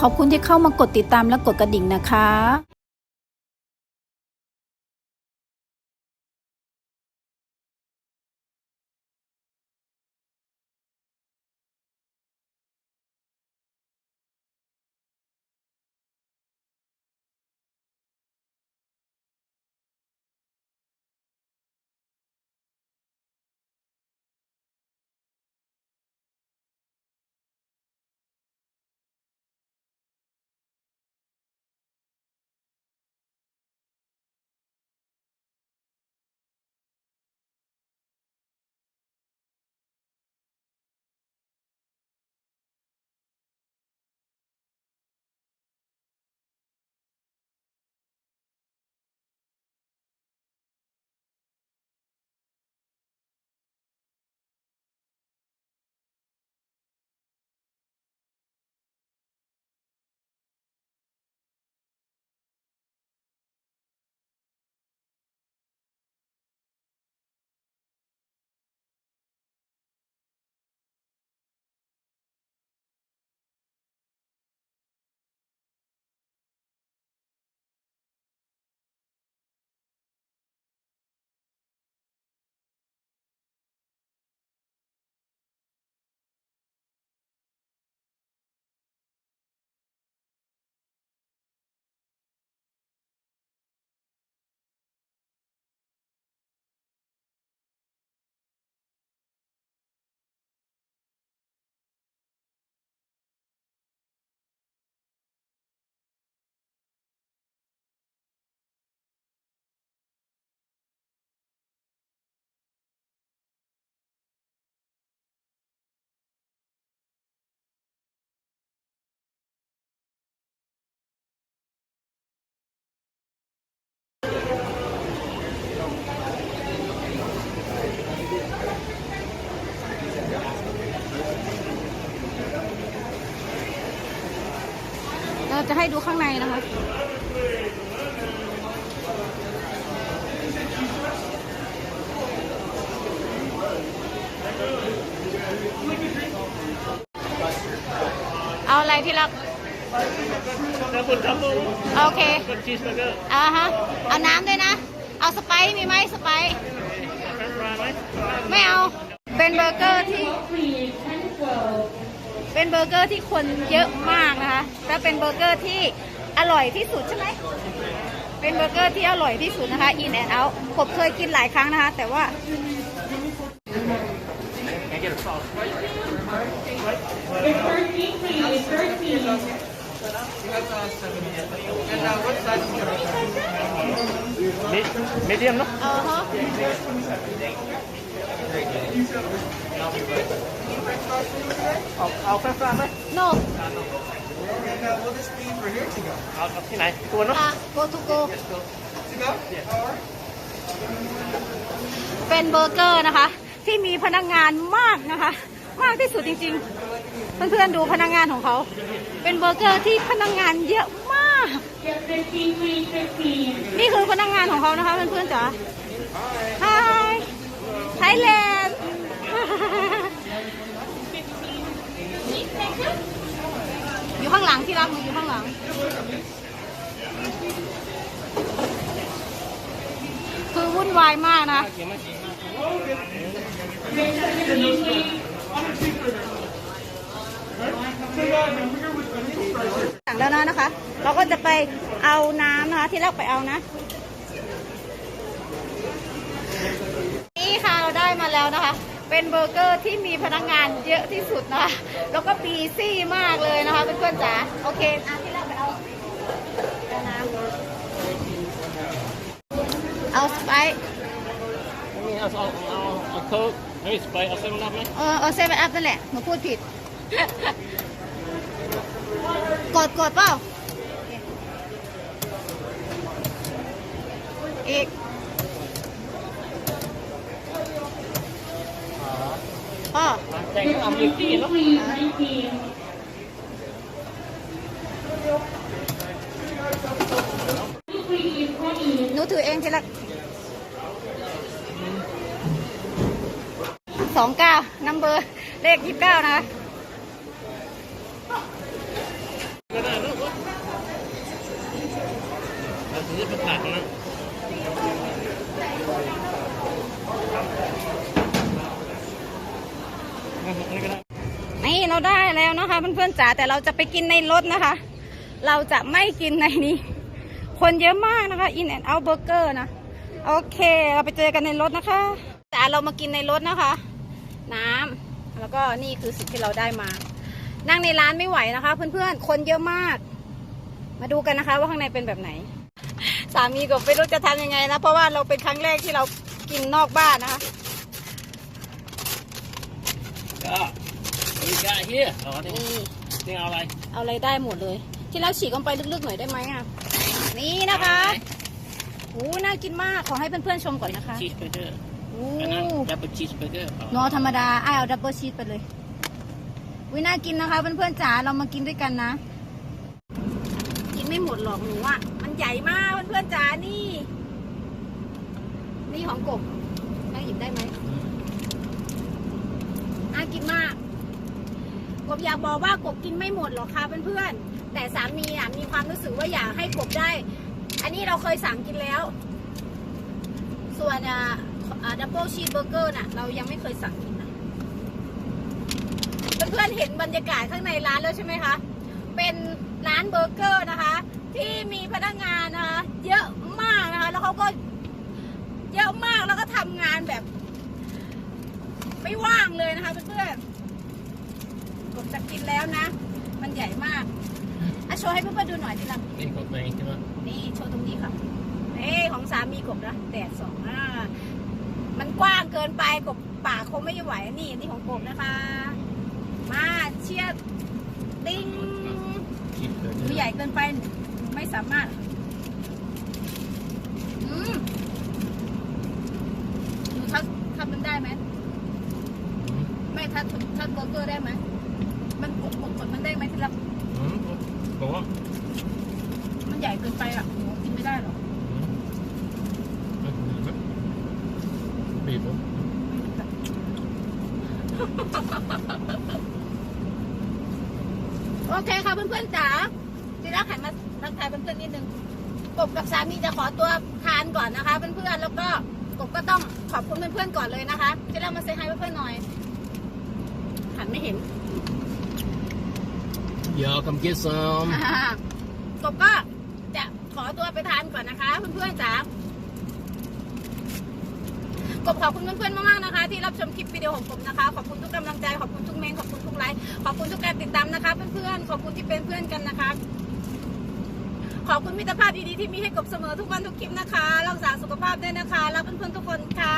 ขอบคุณที่เข้ามากดติดตามและกดกระดิ่งนะคะ จะให้ดูข้างในนะคะเอาอะไรที่รักน้ำบุญครับผมโอเคกับชีสเบอร์เกอร์อ่าฮะ เอาน้ำด้วยนะ เอาสไปซ์มีไหมสไปซ์แฟรนช์ฟรายไหมไม่เอา เป็นเบอร์เกอร์ที่ เป็นเบอร์เกอร์ที่คนเยอะมากนะคะและเป็นเบอร์เกอร์ที่อร่อยที่สุดใช่ไหมเป็นเบอร์เกอร์ที่อร่อยที่สุดนะคะ In and Out ผมเคยกินหลายครั้งนะคะ แต่ว่า Can I get a sauce? It's 13, please. 13. Me- Medium เนาะ เออฮะเอาเอาแฟรนช์ฟรายไหม no เอาเอาที่ไหนตัวเนาะอะ go to go เป็นเบอร์เกอร์นะคะ ที่มีพนักงานมากนะคะ มากที่สุดจริงๆ เพื่อนๆดูพนักงานของเขา เป็นเบอร์เกอร์ที่พนักงานเยอะมาก Yes, 15, please. 15. นี่คือพนักงานของเขานะคะเพื่อนๆจ๋า Hi Thailand อยู่ข้างหลังที่รักหนูอยู่ข้างหลัง คือวุ่นวายมากนะเกี่ยวไหมสั่งแล้วนะนะคะ เราก็จะไปเอาน้ำนะคะ ที่เราไปเอานะ นี่ค่ะเราได้ มาแล้วนะคะ เป็นเบอร์เกอร์ที่มีพนักงานเยอะที่สุดนะคะ แล้วก็ปีซี่มากเลยนะคะเพื่อนๆจ๋า โอเคอะที่เราไปเอาเอาน้ำเอาสไปซ์เอาเอาเอาเอาโค้กไม่สไปร์เอาเส้นรับไหมเออเอาเซเว่นอัพนั่นแหละหนูพูดผิด กดกดเปล่าอีกามสิบสี่ลูกนูถือเองทีละสองเก้านัมเบอร์ เลขยี่สิบเก้านะคนะ ราได้แล้วนะคะเพื่อนๆจ๋าแต่เราจะไปกินในรถนะคะ เราจะไม่กินในนี้ คนเยอะมากนะคะ In and Out Burger นะ โอเค เราไปเจอกันในรถนะคะจ๋าเรามากินในรถนะคะ น้ำแล้วก็นี่คือสิ่งที่เราได้มา นั่งในร้านไม่ไหวนะคะ เพื่อนๆคนเยอะมาก มาดูกันนะคะว่าข้างในเป็นแบบไหน สามีก็ไม่รู้จะทำยังไงนะเพราะว่าเราเป็นครั้งแรกที่เรากินนอกบ้านนะคะ ก็ what you got here อ๋อนี่นี่เอาอะไร เอาอะไรได้หมดเลย ที่เราฉีกลงไปลึกๆหน่อยได้ไหมอะ นี่นะคะโอ้น่ากินมาก ขอให้เพื่อนๆชมก่อนนะคะ ชีสเบอร์เกอร์โอ้อันนั้นดับเบิลชีสเบอร์เกอร์นอธรรมดาไอายเอาดับเบิลชีสไปเลยวิน่ากินนะคะเพื่อนๆจ๋า เรามากินด้วยกันนะ กินไม่หมดหรอกหนูอะ มันใหญ่มากเพื่อนๆจ๋า นี่ นี่ของกบน่าหยิบได้ไหมน่ากินมาก กบอยากบอกว่ากบกินไม่หมดหรอกค่ะเพื่อนๆแต่สามีอะมีความรู้สึกว่าอยากให้กบได้ อันนี้เราเคยสั่งกินแล้ว ส่วนอ่าดับเบิลชีสเบอร์เกอร์น่ะเรายังไม่เคยสั่งกินนะเพื่อนๆเห็นบรรยากาศข้างในร้านแล้วใช่ไหมคะเป็นร้านเบอร์เกอร์นะคะ ที่มีพนักงานนะคะเยอะมากนะคะ แล้วเขาก็เยอะมากแล้วก็ทำงานแบบ ไม่ว่างเลยนะคะเพื่อนๆ ผมจะกินแล้วนะ มันใหญ่มากอะโชว์ให้เพื่อนๆดูหน่อยทีละนี่ของตัวเองใช่ไหมนี่โชว์ตรงนี้ค่ะเอ้ของสามีกบนะแดดสองอ่ามันกว้างเกินไปกบปากคงไม่ไหวนี่นี่ของกบนะคะ มาเชียร์ติ้งชีสเบอร์เกอดูร์ใหญ่เกินไปไม่สามารถอืมหนูทัดทัดมันได้ไหมไม่ทัดทัดเบอร์เกอร์ได้ไหม มันกดกดกดมันได้ไหมที่รับอืมบอกว่ามันใหญ่เกินไปอะหนูกินไม่ได้หรอกบีบผมโอเคค่ะเพื่อนๆจ๋าที่รักหันมาทักทายเพื่อนๆนิดนึงกบกับสามีจะขอตัวทานก่อนนะคะเพื่อนๆแล้วก็กบก็ต้องขอบคุณเพื่อนๆก่อนเลยนะคะที่รักมาเซฮายเพื่อนๆหน่อยหันไม่เห็น อย่า come get some อ่ากบก็จะขอตัวไปทานก่อนนะคะเพื่อนๆจ๋ากบขอบคุณเพื่อนๆมากๆนะคะ ที่รับชมคลิปวิดีโอของผมนะคะ ขอบคุณทุกกำลังใจ ขอบคุณทุกเมนขอบคุณทุกไลค์ขอบคุณทุกการติดตามนะคะเพื่อนๆขอบคุณที่เป็นเพื่อนกันนะคะขอบคุณมิตรภาพดีๆที่มีให้กบเสมอทุกวันทุกคลิปนะคะ รักษาสุขภาพด้วยนะคะ รักเพื่อนๆทุกคนค่ะ